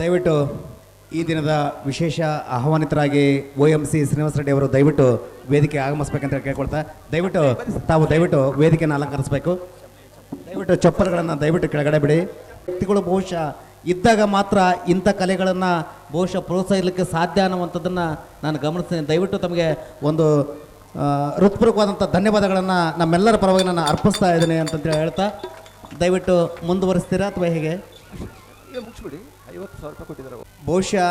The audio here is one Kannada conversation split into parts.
ದಯವಿಟ್ಟು ಈ ದಿನದ ವಿಶೇಷ ಆಹ್ವಾನಿತರಾಗಿ O M C Srinivasa Reddy ಅವರು ದಯವಿಟ್ಟು ವೇದಿಕೆ ಆಗಮಿಸ್ಬೇಕಂತ ಕೇಳ್ಕೊಳ್ತಾ, ದಯವಿಟ್ಟು ತಾವು ದಯವಿಟ್ಟು ವೇದಿಕೆಯನ್ನು ಅಲಂಕರಿಸಬೇಕು. ದಯವಿಟ್ಟು ಚಪ್ಪಲ್ಗಳನ್ನು ದಯವಿಟ್ಟು ಕೆಳಗಡೆ ಬಿಡಿ. ವ್ಯಕ್ತಿಗಳು ಬಹುಶಃ ಇದ್ದಾಗ ಮಾತ್ರ ಇಂಥ ಕಲೆಗಳನ್ನು ಬಹುಶಃ ಪ್ರೋತ್ಸಾಹಿಸಲಿಕ್ಕೆ ಸಾಧ್ಯ ಅನ್ನುವಂಥದ್ದನ್ನು ನಾನು ಗಮನಿಸ್ತೇನೆ. ದಯವಿಟ್ಟು ತಮಗೆ ಒಂದು ಹೃತ್ಪೂರ್ವಕವಾದಂಥ ಧನ್ಯವಾದಗಳನ್ನು ನಮ್ಮೆಲ್ಲರ ಪರವಾಗಿ ನಾನು ಅರ್ಪಿಸ್ತಾ ಇದ್ದೀನಿ ಅಂತಂತೇಳಿ ಹೇಳ್ತಾ ದಯವಿಟ್ಟು ಮುಂದುವರಿಸ್ತೀರಾ ಅಥವಾ ಹೇಗೆ? ಮುಗಿಸ್ಬಿಡಿ. ಐವತ್ತು ಸಾವಿರ ರೂಪಾಯಿ ಕೊಟ್ಟಿದ್ದಾರೆ ಬಹುಶಃ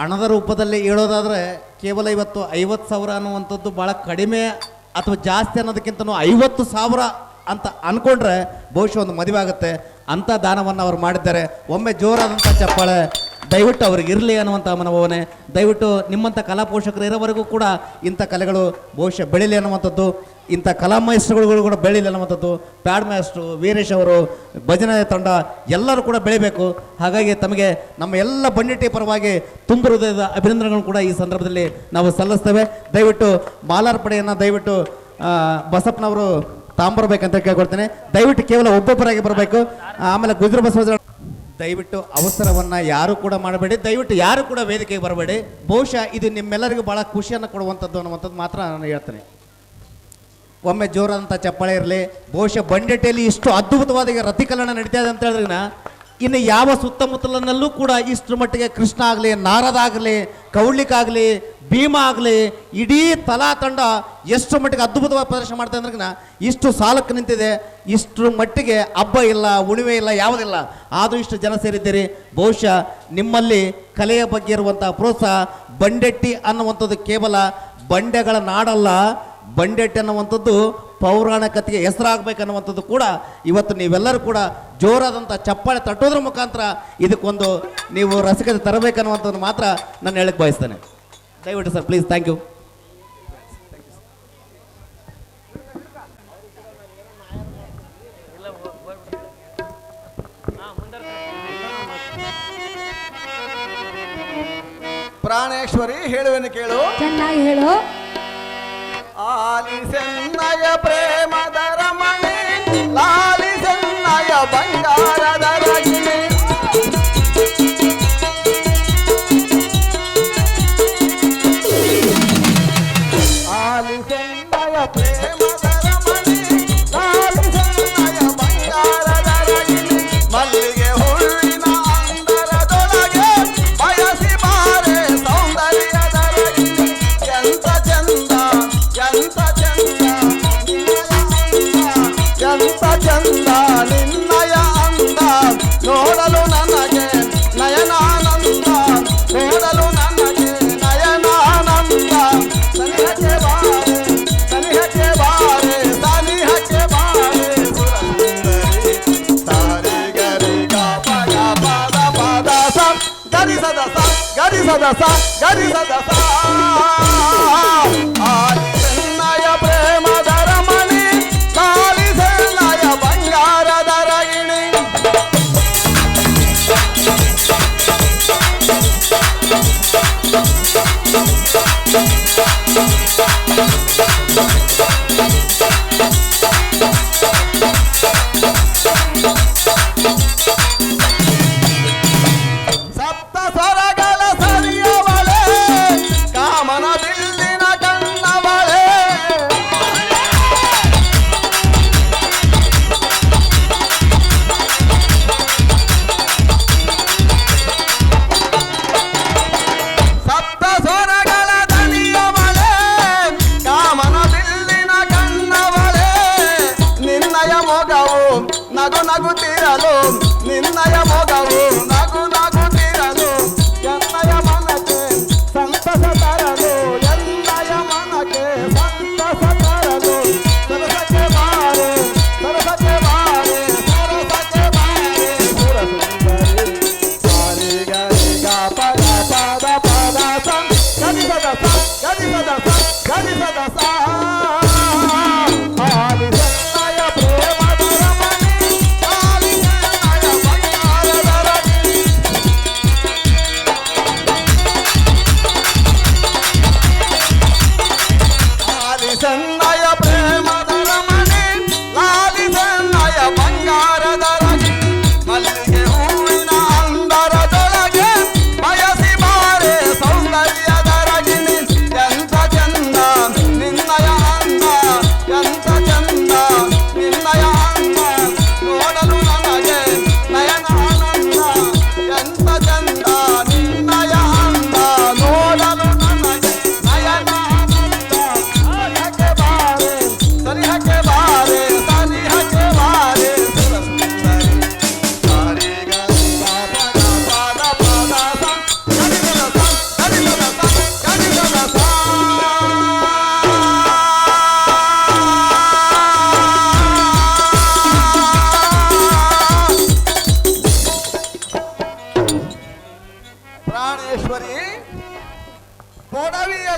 ಹಣದ ರೂಪದಲ್ಲಿ ಹೇಳೋದಾದರೆ ಕೇವಲ ಇವತ್ತು ಐವತ್ತು ಸಾವಿರ ಅನ್ನುವಂಥದ್ದು ಭಾಳ ಕಡಿಮೆ ಅಥವಾ ಜಾಸ್ತಿ ಅನ್ನೋದಕ್ಕಿಂತ ಐವತ್ತು ಸಾವಿರ ಅಂತ ಅಂದ್ಕೊಂಡ್ರೆ ಬಹುಶಃ ಒಂದು ಮದುವೆ ಆಗುತ್ತೆ. ಅಂಥ ದಾನವನ್ನು ಅವರು ಮಾಡಿದ್ದಾರೆ. ಒಮ್ಮೆ ಜೋರಾದಂಥ ಚಪ್ಪಾಳೆ ದಯವಿಟ್ಟು ಅವ್ರಿಗೆ ಇರಲಿ ಅನ್ನುವಂಥ ಮನೋಭಾವನೆ, ದಯವಿಟ್ಟು ನಿಮ್ಮಂಥ ಕಲಾ ಪೋಷಕರು ಇರೋವರೆಗೂ ಕೂಡ ಇಂಥ ಕಲೆಗಳು ಬಹುಶಃ ಬೆಳೀಲಿ ಅನ್ನುವಂಥದ್ದು, ಇಂಥ ಕಲಾ ಮಾಸ್ಟರ್ಗಳು ಕೂಡ ಬೆಳೀಲಿ ಅನ್ನುವಂಥದ್ದು, ಪ್ಯಾಡ್ ಮಾಸ್ಟ್ರು ವೀರೇಶ್ ಅವರು, ಭಜನೆ ತಂಡ ಎಲ್ಲರೂ ಕೂಡ ಬೆಳಿಬೇಕು. ಹಾಗಾಗಿ ತಮಗೆ ನಮ್ಮ ಎಲ್ಲ ಬಂಡಿಟಿ ಪರವಾಗಿ ತುಂಬ ಹೃದಯದ ಅಭಿನಂದನೆಗಳನ್ನು ಕೂಡ ಈ ಸಂದರ್ಭದಲ್ಲಿ ನಾವು ಸಲ್ಲಿಸ್ತೇವೆ. ದಯವಿಟ್ಟು ಮಾಲಾರ್ಪಣೆಯನ್ನು ದಯವಿಟ್ಟು ಬಸಪ್ಪನವರು ತಾಂಬರ್ಬೇಕಂತ ಕೇಳ್ಕೊಡ್ತೇನೆ ದಯವಿಟ್ಟು ಕೇವಲ ಒಬ್ಬೊಬ್ಬರಾಗಿ ಬರಬೇಕು. ಆಮೇಲೆ ಗುಜರ ಬಸವರಾಜ ದಯವಿಟ್ಟು ಅವಸರವನ್ನು ಯಾರು ಕೂಡ ಮಾಡಬೇಡಿ. ದಯವಿಟ್ಟು ಯಾರು ಕೂಡ ವೇದಿಕೆಗೆ ಬರಬೇಡಿ. ಬಹುಶಃ ಇದು ನಿಮ್ಮೆಲ್ಲರಿಗೂ ಭಾಳ ಖುಷಿಯನ್ನು ಕೊಡುವಂಥದ್ದು ಅನ್ನುವಂಥದ್ದು ಮಾತ್ರ ನಾನು ಹೇಳ್ತೇನೆ. ಒಮ್ಮೆ ಜೋರಾದಂಥ ಚಪ್ಪಾಳೆ ಇರಲಿ. ಬಹುಶಃ ಬಂಡೆಟ್ಟಿಯಲ್ಲಿ ಇಷ್ಟು ಅದ್ಭುತವಾದ ರತಿಕಲ್ಯಾಣ ನಡೀತಾ ಇದೆ ಅಂತ ಹೇಳಿದ್ರೆ ಇನ್ನು ಯಾವ ಸುತ್ತಮುತ್ತಲಿನಲ್ಲೂ ಕೂಡ ಇಷ್ಟರ ಮಟ್ಟಿಗೆ ಕೃಷ್ಣ ಆಗಲಿ, ನಾರದ ಆಗಲಿ ಕೌಳಿಕಾಗಲಿ ಭೀಮ ಆಗಲಿ, ಇಡೀ ತಲಾ ತಂಡ ಎಷ್ಟು ಮಟ್ಟಿಗೆ ಅದ್ಭುತವಾಗಿ ಪ್ರದರ್ಶನ ಮಾಡ್ತಾ ಅಂದ್ರೆ ಇಷ್ಟು ಸಾಲಕ್ಕೆ ನಿಂತಿದೆ. ಇಷ್ಟರ ಮಟ್ಟಿಗೆ ಹಬ್ಬ ಇಲ್ಲ ಉಣಿವೆ ಇಲ್ಲ, ಯಾವುದಿಲ್ಲ. ಆದರೂ ಇಷ್ಟು ಜನ ಸೇರಿದ್ದೀರಿ. ಬಹುಶಃ ನಿಮ್ಮಲ್ಲಿ ಕಲೆಯ ಬಗ್ಗೆ ಇರುವಂಥ ಪ್ರೋತ್ಸಾಹ ಬಂಡೆಟ್ಟಿ ಅನ್ನುವಂಥದ್ದು ಕೇವಲ ಬಂಡೆಗಳ ನಾಡಲ್ಲ. ಬಂಡೆಟ್ ಅನ್ನುವಂಥದ್ದು ಪೌರಾಣಿಕತೆಗೆ ಹೆಸರಾಗಬೇಕನ್ನುವಂಥದ್ದು ಕೂಡ ಇವತ್ತು ನೀವೆಲ್ಲರೂ ಕೂಡ ಜೋರಾದಂಥ ಚಪ್ಪಾಳೆ ತಟ್ಟೋದ್ರ ಮುಖಾಂತರ ಇದಕ್ಕೊಂದು ನೀವು ರಸಿಕತೆ ತರಬೇಕನ್ನುವಂಥದ್ದು ಮಾತ್ರ ನಾನು ಹೇಳಕ್ಕೆ ಬಯಸ್ತೇನೆ. ದಯವಿಟ್ಟು ಸರ್ ಪ್ಲೀಸ್ ಥ್ಯಾಂಕ್ ಯು ಪ್ರಾಣೇಶ್ವರಿ ಹೇಳುವೆನು ಕೇಳು. ಚೆನ್ನಾಗಿ ಹೇಳು. ఆలిసెన్నయ ప్రేమధరమ ಗರಿ ಸ ದ ಸ ಗರಿ ಸ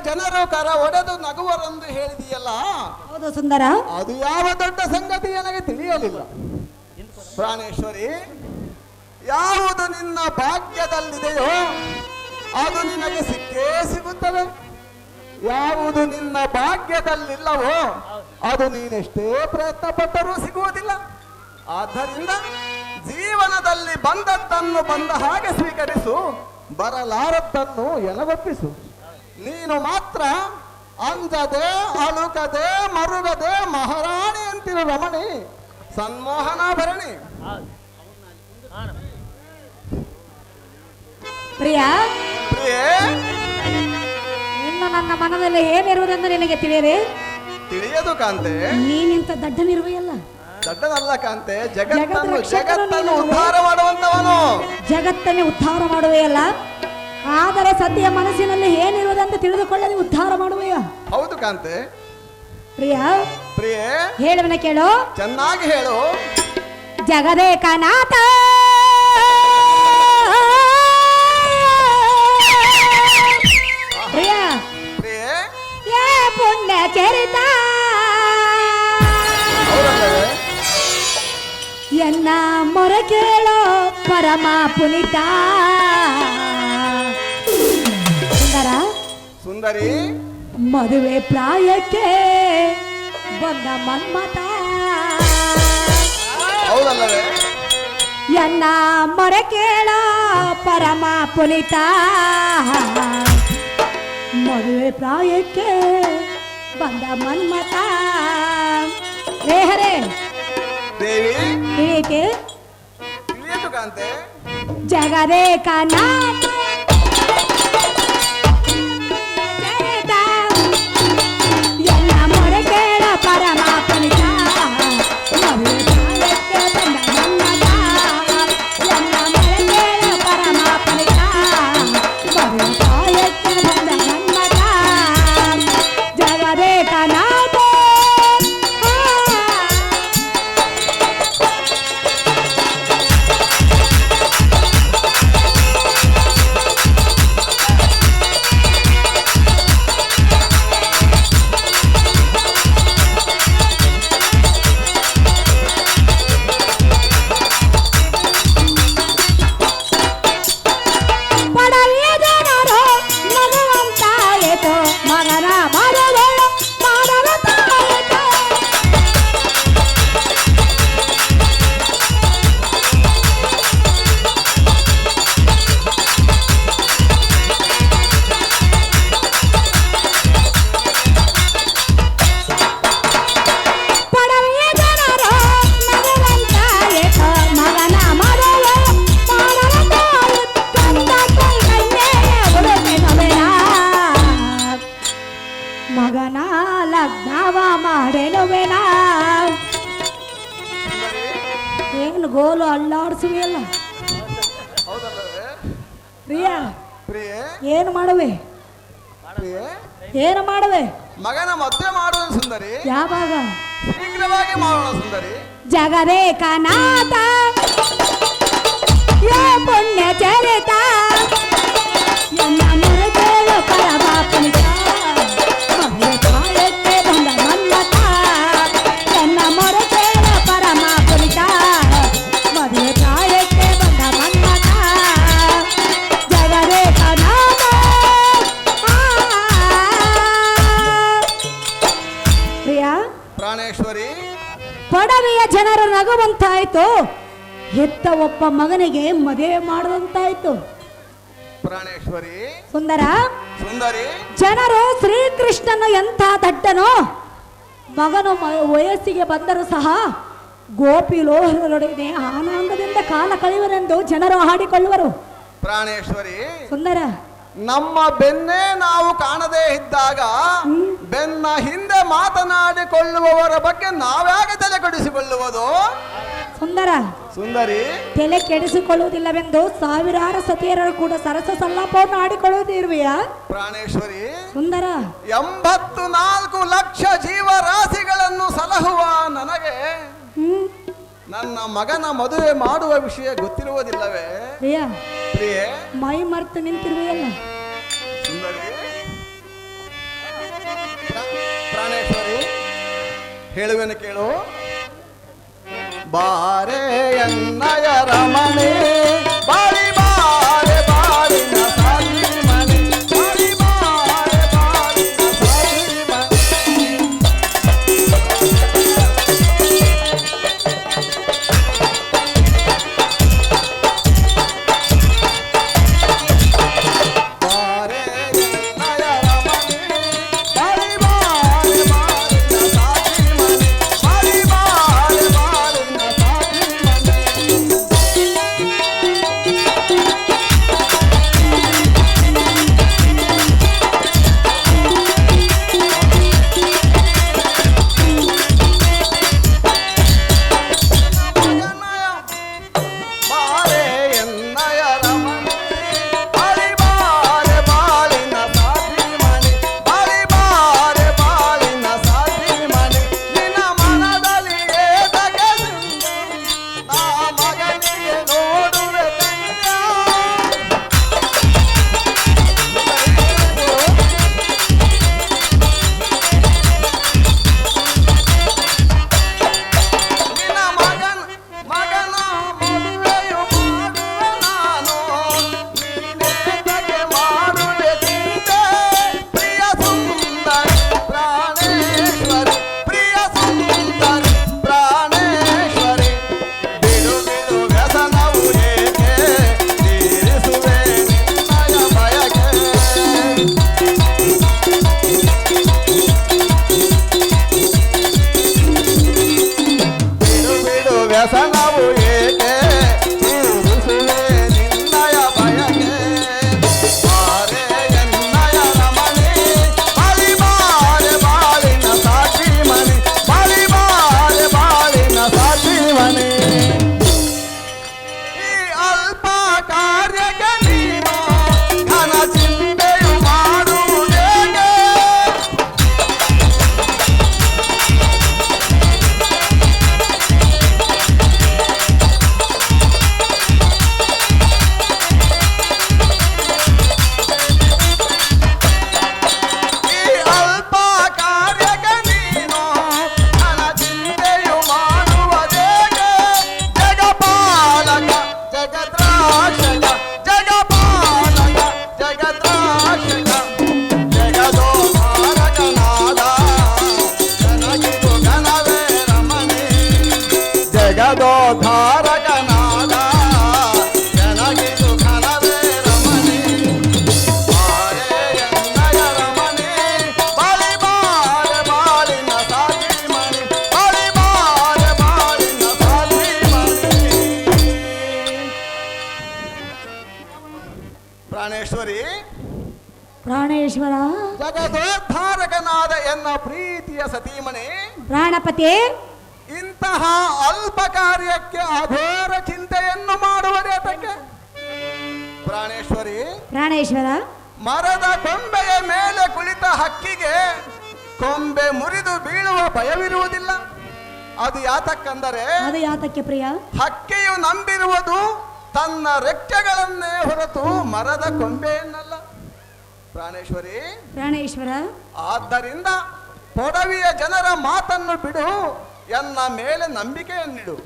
ಜನರು ಕರ ಒಡೆದು ನಗುವರೆಂದು ಹೇಳಿದೆಯಲ್ಲ? ಹೌದು ಸುಂದರ. ಅದು ಯಾವ ದೊಡ್ಡ ಸಂಗತಿ ನನಗೆ ತಿಳಿಯಲಿಲ್ಲ. ಪ್ರಾಣೇಶ್ವರಿ ಯಾವುದು ನಿನ್ನ ಭಾಗ್ಯದಲ್ಲಿದೆಯೋ ಅದು ನಿನಗೆ ಸಿಕ್ಕೇ ಸಿಗುತ್ತದೆ. ಯಾವುದು ನಿನ್ನ ಭಾಗ್ಯದಲ್ಲಿಲ್ಲವೋ ಅದು ನೀನೆಷ್ಟೇ ಪ್ರಯತ್ನ ಪಟ್ಟರೂ ಸಿಗುವುದಿಲ್ಲ. ಆದ್ದರಿಂದ ಜೀವನದಲ್ಲಿ ಬಂದದ್ದನ್ನು ಬಂದ ಹಾಗೆ ಸ್ವೀಕರಿಸು ಬರಲಾರದ್ದನ್ನು ಎನಗೊಪ್ಪಿಸು ನೀನು ಮಾತ್ರ ಅಂಜದೆ ಅಳುಕದೆ ಮರುಗದೆ ಮಹಾರಾಣಿ ಅಂತಿರು ರಮಣಿ. ಸನ್ಮೋಹನಾಭರಣಿ ಪ್ರಿಯ ಪ್ರಿಯೇ ಇನ್ನು ನನ್ನ ಮನದಲ್ಲಿ ಏನಿರುವುದೆಂದು ನಿನಗೆ ತಿಳಿಯದೆ? ತಿಳಿಯದು ಕಾಂತೆ. ನೀನಿಂತ ದಡ್ಡನಿರುವೆಯಲ್ಲ ದೊಡ್ಡದಲ್ಲ ಕಾಂತೆ. ಜಗತ್ತನ್ನು ಜಗತ್ತನ್ನು ನೀನು. ಉದ್ಧಾರ ಮಾಡುವಂತವನು. ಜಗತ್ತನ್ನೇ ಉದ್ಧಾರ ಮಾಡುವೆಯಲ್ಲ? ಆದರೆ ಸದ್ಯ ಮನಸ್ಸಿನಲ್ಲಿ ಏನಿರುವುದಂತ ತಿಳಿದುಕೊಳ್ಳದೆ ಉದ್ಧಾರ ಮಾಡುವೆಯ? ಹೌದು ಕಾಂತೆ. ಪ್ರಿಯ ಪ್ರಿಯ ಹೇಳುವನ ಕೇಳು. ಚೆನ್ನಾಗಿ ಹೇಳು. ಜಗದೇಕನಾಥ! ಪ್ರಿಯ ಪ್ರಿಯ. ಏ ಪುಣ್ಯ ಚರಿತ! ಎನ್ನ ಮೊರೆ ಕೇಳೋ ಪರಮ ಪುನಿತ! ಸುಂದರಿ. ಮದುವೆ ಪ್ರಾಯಕ್ಕೆ ಬಂದ ಮನ್ಮತ ಹೌದಲ್ಲವೇ? ಎನ್ನ ಮೊರೆ ಕೇಳ ಪರಮ ಪುನೀತ. ಮದುವೆ ಪ್ರಾಯಕ್ಕೆ ಬಂದ ಮನ್ಮತ ದೇವಿ. ಕಾಂತೆ? ಜಗದೇ ಕನಾಥ ಗೋಲು ಅಲ್ಲಾಡ್ಸುವಿಯಲ್ಲ ಪ್ರಿಯಾ ಏನು ಮಾಡುವೆ? ಏನು ಮಾಡುವೆ? ಮಗನ ಮದುವೆ ಮಾಡುವ ಸುಂದರಿ. ಯಾವಾಗ ಶೀಘ್ರವಾಗಿ ಮಾಡೋಣ ಸುಂದರಿ. ಜಗದೇ ಕನಾಥ. ಯೋ ಪುಣ್ಯ ಚರಿತ. ಎನ್ನ ನಗುವಂತಾಯ್ತು ಹೆತ್ತ ಒಬ್ಬ ಮಗನಿಗೆ ಮದುವೆ ಮಾಡದಂತಾಯ್ತು. ಪ್ರಾಣೇಶ್ವರಿ. ಸುಂದರ? ಸುಂದರಿ. ಜನರು ಶ್ರೀಕೃಷ್ಣನು ಎಂಥ ದಡ್ಡನೋ ಮಗನು ವಯಸ್ಸಿಗೆ ಬಂದರೂ ಸಹ ಗೋಪಿ ಲೋಹರೊಡನೆ ಆನಂದದಿಂದ ಕಾಲ ಕಳೆಯುವರೆಂದು ಜನರು ಹಾಡಿಕೊಳ್ಳುವರು ಪ್ರಾಣೇಶ್ವರಿ. ಸುಂದರ? ನಮ್ಮ ಬೆನ್ನೇ ನಾವು ಕಾಣದೇ ಇದ್ದಾಗ ಬೆನ್ನ ಹಿಂದೆ ಮಾತನಾಡಿಕೊಳ್ಳುವವರ ಬಗ್ಗೆ ನಾವ್ಯಾಗ ತಲೆ ಕೆಡಿಸಿಕೊಳ್ಳುವುದು? ಸುಂದರ. ಸುಂದರಿ. ತಲೆ ಕೆಡಿಸಿಕೊಳ್ಳುವುದಿಲ್ಲವೆಂದು ಸಾವಿರಾರು ಸತಿಯರು ಕೂಡ ಸರಸ ಸಲ್ಲಾಪವನ್ನು ಆಡಿಕೊಳ್ಳುವುದಿರುವೆಯಾ ಪ್ರಾಣೇಶ್ವರಿ ಸುಂದರ. ಎಂಬತ್ತು ನಾಲ್ಕು ಲಕ್ಷ ಜೀವರಾಶಿಗಳನ್ನು ಸಲಹುವ ನನಗೆ ನನ್ನ ಮಗನ ಮದುವೆ ಮಾಡುವ ವಿಷಯ ಗೊತ್ತಿರುವುದಿಲ್ಲವೇ? ಅಯ್ಯ ಮೈ ಮರ್ತು ನಿಂತಿರುವೆಯಲ್ಲ? ಪ್ರಾಣೇಶ್ವರಿ ಹೇಳುವೆನು ಕೇಳು. ಬಾರೆ ಎನ್ನಯ ರಮಣೇ ಕಾರ್ಯಕ್ಕೆ ಅಘೋರ ಚಿಂತೆಯನ್ನು ಮಾಡುವುದೇತಕ್ಕೆ ಪ್ರಾಣೇಶ್ವರಿ ಪ್ರಾಣೇಶ್ವರ ಮರದ ಕೊಂಬೆಯ ಮೇಲೆ ಕುಳಿತ ಹಕ್ಕಿಗೆ ಕೊಂಬೆ ಮುರಿದು ಬೀಳುವ ಭಯವಿರುವುದಿಲ್ಲ. ಅದು ಯಾತಕ್ಕಂದರೆ ಅದು ಯಾತಕ್ಕೆ ಪ್ರಿಯ? ಹಕ್ಕಿಯು ನಂಬಿರುವುದು ತನ್ನ ರೆಕ್ಕೆಗಳನ್ನೇ ಹೊರತು ಮರದ ಕೊಂಬೆಯನ್ನಲ್ಲ. ಪ್ರಾಣೇಶ್ವರಿ ಪ್ರಾಣೇಶ್ವರ ಆದ್ದರಿಂದ ಪೊಡವಿಯ ಜನರ ಮಾತನ್ನು ಬಿಡು ಎನ್ನ ಮೇಲೆ ನಂಬಿಕೆಯನ್ನಿಡು.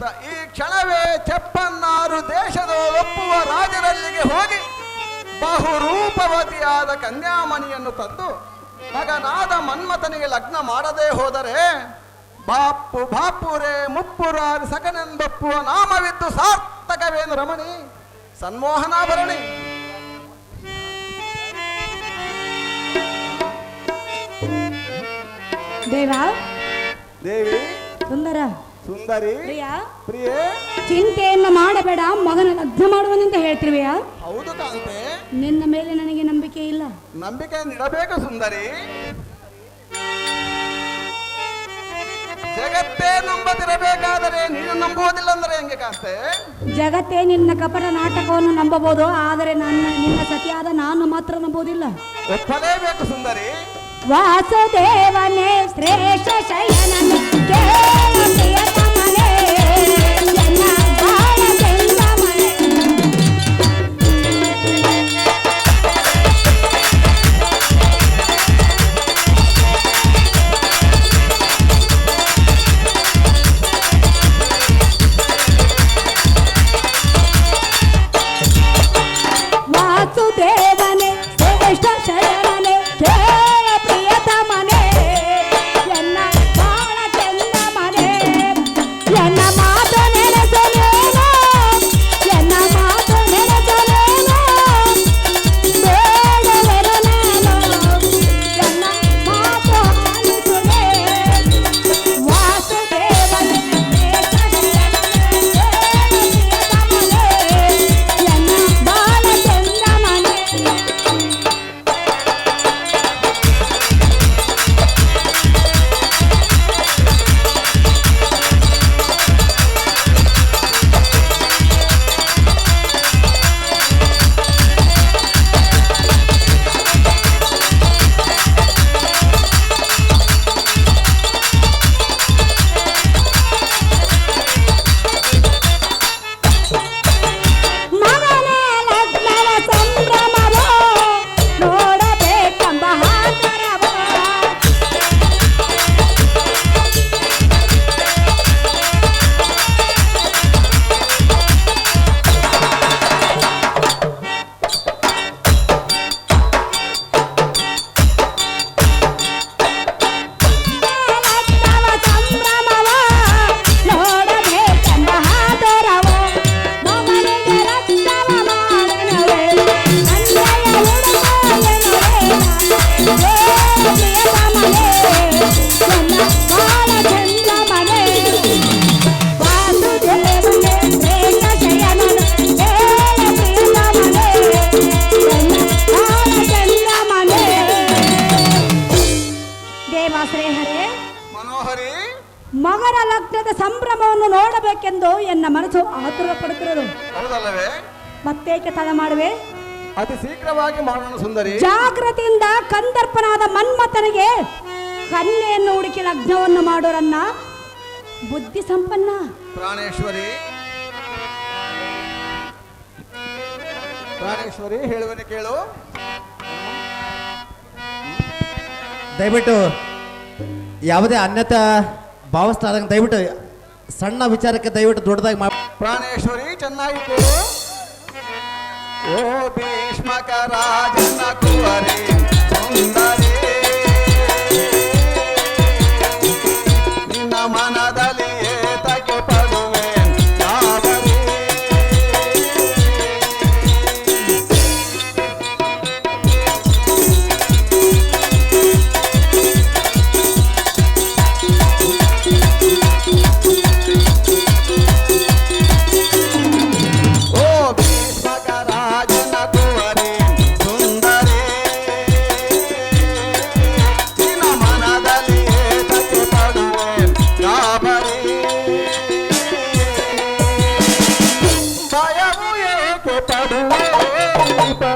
ಈ ಕ್ಷಣವೇ ತೆಪ್ಪನ್ನಾರು ದೇಶದ ಒಪ್ಪುವ ರಾಜರಲ್ಲಿಗೆ ಹೋಗಿ ಬಹುರೂಪವತಿಯಾದ ಕನ್ಯಾಮಣಿಯನ್ನು ತಂದು ಮಗನಾದ ಮನ್ಮಥನಿಗೆ ಲಗ್ನ ಮಾಡದೆ ಹೋದರೆ ಬಾಪು ಬಾಪುರೇ ಮುಪ್ಪುರಾರಿ ಸಕನೆಂದೊಪ್ಪುವ ನಾಮವಿದ್ದು ಸಾರ್ಥಕವೇನು ರಮಣಿ? ಸನ್ಮೋಹನಾಭರಣಿ ದೇವಾ ದೇವಿ. ಸುಂದರ. ಸುಂದರಿ ಪ್ರಿಯ ಚಿಂತೆಯನ್ನು ಮಾಡಬೇಡ ಮಗನ ಲಗ್ನ ಮಾಡುವನಂತ ಹೇಳ್ತಿರುವೆಯಾ? ಹೌದು ಕಾಂತೆ. ನಿನ್ನ ಮೇಲೆ ನನಗೆ ನಂಬಿಕೆ ಇಲ್ಲ. ನಂಬಿಕೆ ಇಡಬೇಕು ಸುಂದರಿ. ಜಗತ್ತೇ ನಂಬದಿರಬೇಕಾದರೆ ನೀನು ನಂಬುವುದಿಲ್ಲ ಅಂದ್ರೆ ಹೆಂಗೆ ಕಾಂತೆ? ಜಗತ್ತೇ ನಿನ್ನ ಕಪಟ ನಾಟಕವನ್ನು ನಂಬಬಹುದು ಆದರೆ ನನ್ನ ನಿನ್ನ ಸತಿಯಾದ ನಾನು ಮಾತ್ರ ನಂಬುವುದಿಲ್ಲ. ಒಪ್ಪಲೇಬೇಕು ಸುಂದರಿ. ವಾಸುದೇವನೇ ಶ್ರೇಷ್ಠ ಶಯನನೇ ಮತ್ತೇಕೆ ತಳ ಮಾಡುವೆ. ಅತಿ ಶೀಘ್ರವಾಗಿ ಮಾಡೋಣ ಸುಂದರಿ. ಜಾಗೃತಿಯಿಂದ ಕಂದರ್ಪನಾದ ಮನ್ಮಥನಿಗೆ ಕನ್ಯೆಯನ್ನು ಹುಡುಕಿ ಲಗ್ನವನ್ನು ಮಾಡೋರನ್ನ ಬುದ್ಧಿ ಸಂಪನ್ನ. ಪ್ರಾಣೇಶ್ವರಿ. ಪ್ರಾಣೇಶ್ವರಿ ಹೇಳುವನೆ ಕೇಳು. ದಯವಿಟ್ಟು ಯಾವುದೇ ಅನ್ಯತಾ ಭಾವಿಸ್ತಾದಂಗೆ ದಯವಿಟ್ಟು ಸಣ್ಣ ವಿಚಾರಕ್ಕೆ ದಯವಿಟ್ಟು ದೊಡ್ಡದಾಗಿ ಮಾಡಿ ಪ್ರಾಣೇಶ್ವರಿ ಚೆನ್ನಾಗಿ ಕೇಳು. ఓ భీష్మక రాజన కువరి సుందరి ಏಕೆ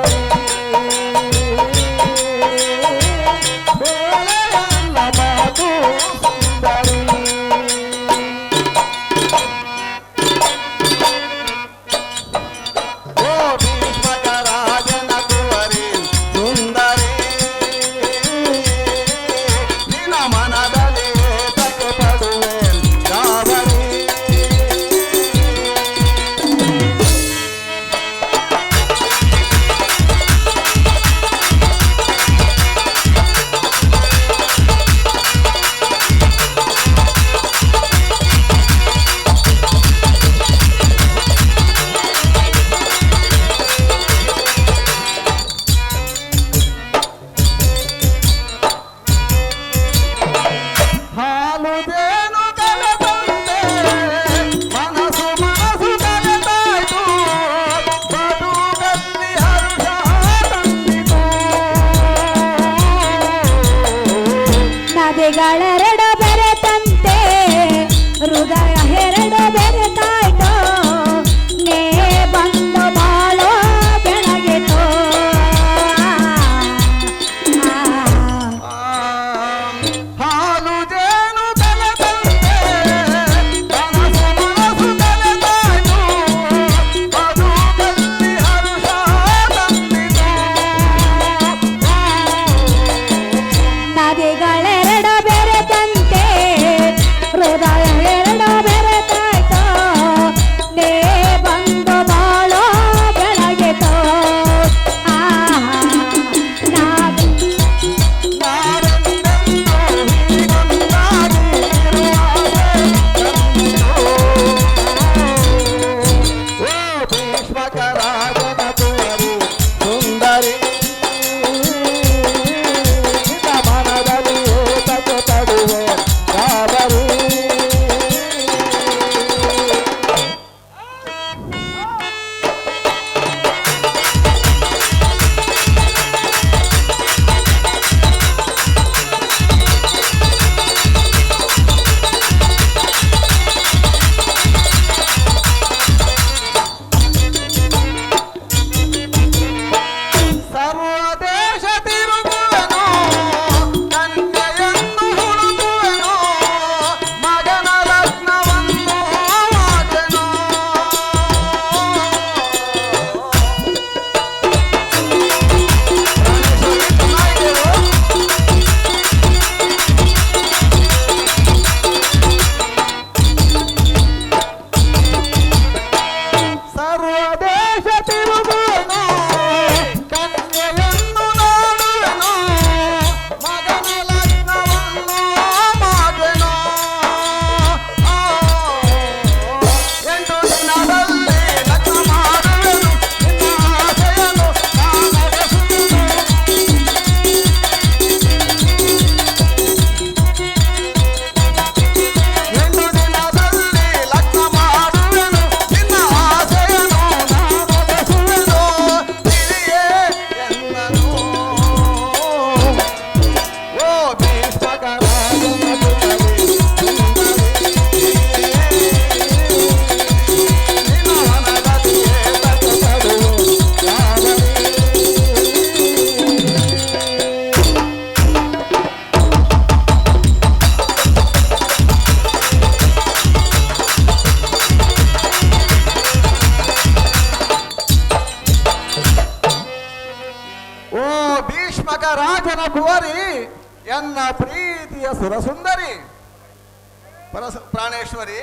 ಪರಸ ಪ್ರಾಣೇಶ್ವರಿ,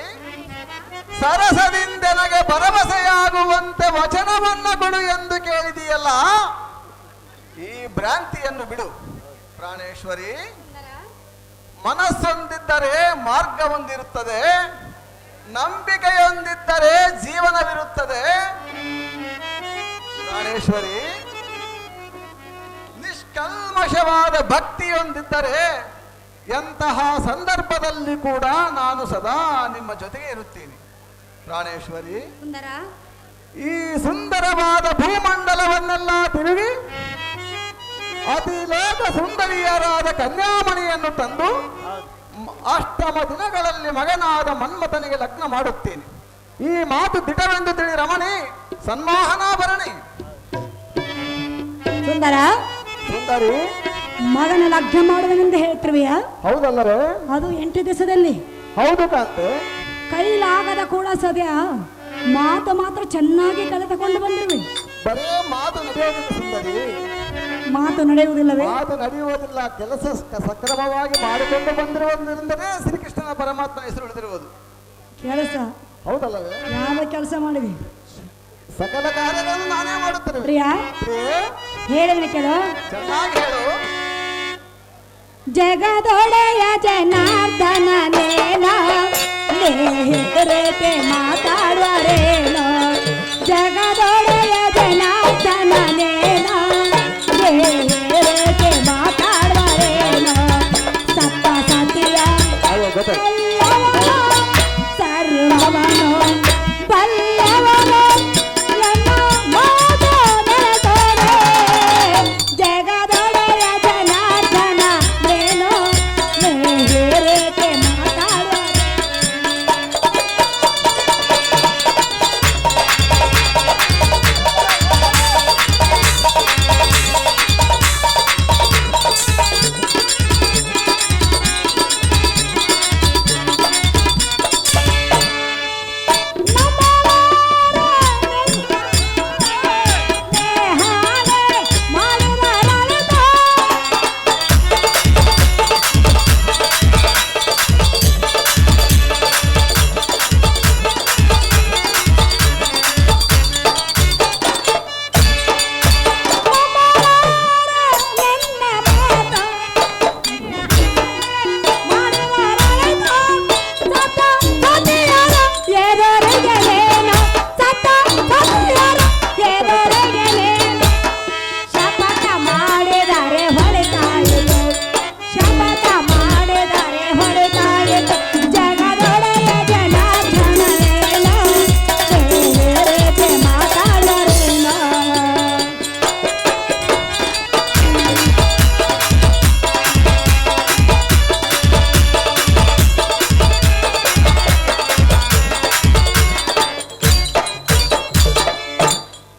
ಸರಸದಿಂದೆನಗೆ ಭರವಸೆಯಾಗುವಂತೆ ವಚನವನ್ನು ಬಿಡು ಎಂದು ಕೇಳಿದೆಯಲ್ಲ, ಈ ಭ್ರಾಂತಿಯನ್ನು ಬಿಡು. ಪ್ರಾಣೇಶ್ವರಿ, ಮನಸ್ಸೊಂದಿದ್ದರೆ ಮಾರ್ಗ ಹೊಂದಿರುತ್ತದೆ ನಂಬಿಕೆಯೊಂದಿದ್ದರೆ ಜೀವನವಿರುತ್ತದೆ. ಪ್ರಾಣೇಶ್ವರಿ, ನಿಷ್ಕಲ್ಮಶವಾದ ಭಕ್ತಿಯೊಂದಿದ್ದರೆ ಎಂತಹ ಸಂದರ್ಭದಲ್ಲಿ ಕೂಡ ನಾನು ಸದಾ ನಿಮ್ಮ ಜೊತೆಗೆ ಇರುತ್ತೇನೆ. ಪ್ರಾಣೇಶ್ವರಿ ಸುಂದರ. ಈ ಸುಂದರವಾದ ಭೂಮಂಡಲವನ್ನೆಲ್ಲ ತಿರುಗಿ ಅತಿ ಲೋಕ ಸುಂದರಿಯರಾದ ಕನ್ಯಾಮಣಿಯನ್ನು ತಂದು ಅಷ್ಟಮ ದಿನಗಳಲ್ಲಿ ಮಗನಾದ ಮನ್ಮಥನಿಗೆ ಲಗ್ನ ಮಾಡುತ್ತೇನೆ. ಈ ಮಾತು ದಿಟವೆಂದು ತಿಳಿ ರಮಣಿ ಸನ್ಮೋಹನಾಭರಣಿ. ಸುಂದರ. ಸುಂದರಿ. ಮಗನ ಲಗ್ನ ಮಾಡುವನೆಂದು ಹೇಳ್ತಿರ್ವಿಯ? ಹೌದಲ್ಲವೇ? ಅದು ಎಂಟು ದಿವಸದಲ್ಲಿ. ಹೌದು ಕಾಂತೆ. ಕೈಲಾಗದ ಕೂಡ ಸದ್ಯ ಮಾತು ಮಾತ್ರ ಚೆನ್ನಾಗಿ ಕಲಿತುಕೊಂಡು ಬಂದಿರುವೆ. ಬರೇ ಮಾತು ನಡೆಯೋದಿಲ್ಲ ಸುಂದರಿ. ಮಾತು ನಡೆಯುವುದಿಲ್ಲವೇ? ಮಾತು ನಡೆಯುವುದಿಲ್ಲ. ಕೆಲಸ ಸ- ಸಕ್ರಮವಾಗಿ ಮಾಡಿಕೊಂಡು ಬಂದಿರುವುದರಿಂದಲೇ ಶ್ರೀಕೃಷ್ಣನ ಪರಮಾತ್ಮ ಹೆಸರು ಉಳಿದಿರುವುದು ಕೆಲಸ? ಹೌದಲ್ಲವೇ? ಯಾವ ಕೆಲಸ ಮಾಡಿದೆ? ಸಕಲ ಕಾರ್ಯಗಳನ್ನು ನಾನೇ ಮಾಡುತ್ತೇನೆ ಪ್ರಿಯಾ ಹೇಳಿದ್ರೆ ಕೇಳು. ಚೆನ್ನಾಗಿ ಹೇಳು. ಜಗದೊಡೆಯ ಜನಾರ್ದನ ನೇನ ನೇಹಿತರೇಕೆ ಮಾತಾಡುವರೇನ